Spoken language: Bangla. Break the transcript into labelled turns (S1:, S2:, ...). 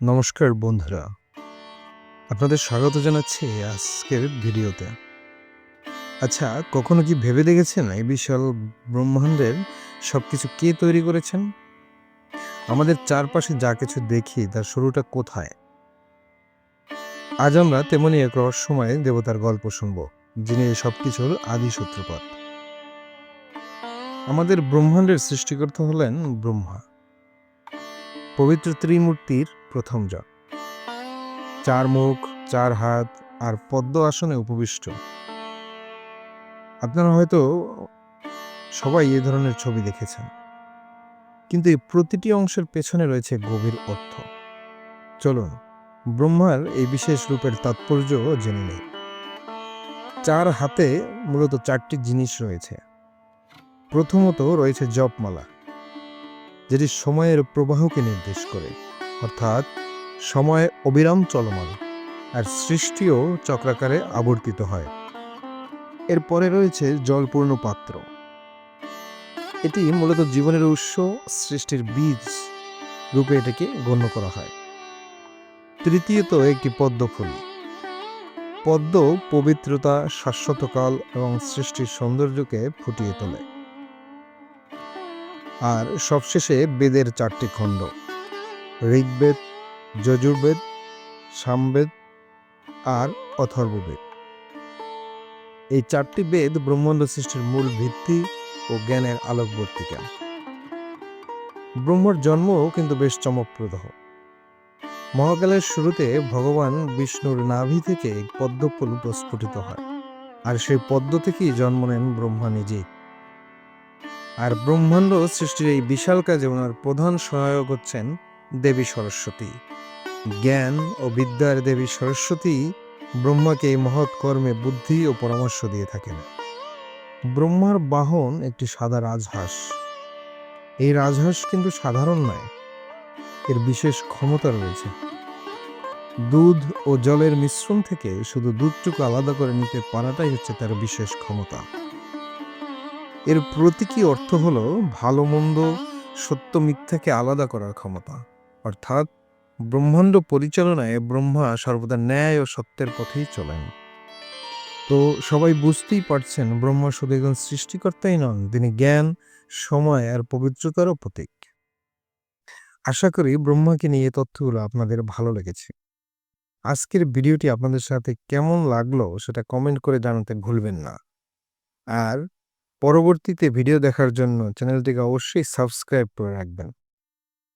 S1: নমস্কার বন্ধুরা। আপনাদের স্বাগত জানাচ্ছি আজকের ভিডিওতে। আচ্ছা কখনো কি ভেবে দেখেছেন এই বিশাল ব্রহ্মাণ্ডের সব কিছু কে তৈরি করেছেন? আমাদের চারপাশে যা কিছু দেখি, তার শুরুটা কোথায়? আজ আমরা তেমনি এক রহস্যময় দেবতার গল্প শুনব, যিনি সব কিছুর আদি সূত্রপাত। আমাদের ব্রহ্মাণ্ডের সৃষ্টিকর্তা হলেন ব্রহ্মা। পবিত্র ত্রিমূর্তির প্রথম যা চার মুখ, চার হাত আর পদ্ম আসনে উপবিষ্ট। আপনারা হয়তো সবাই এ ধরনের ছবি দেখেছেন। কিন্তু এই প্রতিটি অংশের পেছনে রয়েছে গভীর অর্থ। চলুন, ব্রহ্মার এই বিশেষ রূপের তাৎপর্য জেনে নেই। চার হাতে মূলত চারটি জিনিস রয়েছে। প্রথমত রয়েছে জপমালা, যেটি সময়ের প্রবাহকে নির্দেশ করে। অর্থাৎ সময় অবিরাম চলমান আর সৃষ্টিও চক্রাকারে আবর্তিত হয়। এরপরে রয়েছে জলপূর্ণ পাত্র। এটি মূলত জীবনের উৎস, সৃষ্টির বীজ রূপে এটাকে গণ্য করা হয়। তৃতীয়ত একটি পদ্ম ফুল। পদ্ম পবিত্রতা, শাশ্বতকাল এবং সৃষ্টির সৌন্দর্যকে ফুটিয়ে তোলে। আর সবশেষে বেদের চারটি খণ্ড। ঋগ্বেদ, যজুর্বেদ, সামবেদ আর অথর্ববেদ। এই চারটি বেদ ব্রহ্মাণ্ড সৃষ্টির মূল ভিত্তি ও জ্ঞানের আলোকবর্তিকা। ব্রহ্মর জন্মও কিন্তু বেশ চমকপ্রদ। মহাকালের শুরুতে ভগবান বিষ্ণুর নাভি থেকে পদ্মফুল প্রস্ফুটিত হয় আর সেই পদ্ম থেকেই জন্ম নেন ব্রহ্মা নিজেই। আর ব্রহ্মাণ্ড সৃষ্টির এই বিশাল কাজে ওনার প্রধান সহায়ক হচ্ছেন দেবী সরস্বতী। জ্ঞান ও বিদ্যার দেবী সরস্বতী ব্রহ্মাকে এই মহৎ কর্মে বুদ্ধি ও পরামর্শ দিয়ে থাকেন। ব্রহ্মার বাহন একটি সাদা রাজহাঁস। এই রাজহাঁস কিন্তু সাধারণ নয়, এর বিশেষ ক্ষমতা রয়েছে। দুধ ও জলের মিশ্রণ থেকে শুধু দুধটুকু আলাদা করে নিতে পারাটাই হচ্ছে তার বিশেষ ক্ষমতা। এর প্রতীকী অর্থ হলো ভালো মন্দ সত্য মিথ্যাকে আলাদা করার ক্ষমতা। অর্থাৎ ব্রহ্মাণ্ড পরিচালনায় ব্রহ্মা সর্বদা ন্যায় ও সত্যের পথেই চলেন। তো সবাই বুঝতেই পারছেন, ব্রহ্মা শুধু একজন সৃষ্টিকর্তাই নন, তিনি জ্ঞান, সময় আর পবিত্রতারও প্রতীক। আশা করি ব্রহ্মাকে নিয়ে তথ্যগুলো আপনাদের ভালো লেগেছে। আজকের ভিডিওটি আপনাদের সাথে কেমন লাগল সেটা কমেন্ট করে জানাতে ভুলবেন না। আর পরবর্তীতে ভিডিও দেখার জন্য চ্যানেলটিকে অবশ্যই সাবস্ক্রাইব করে রাখবেন।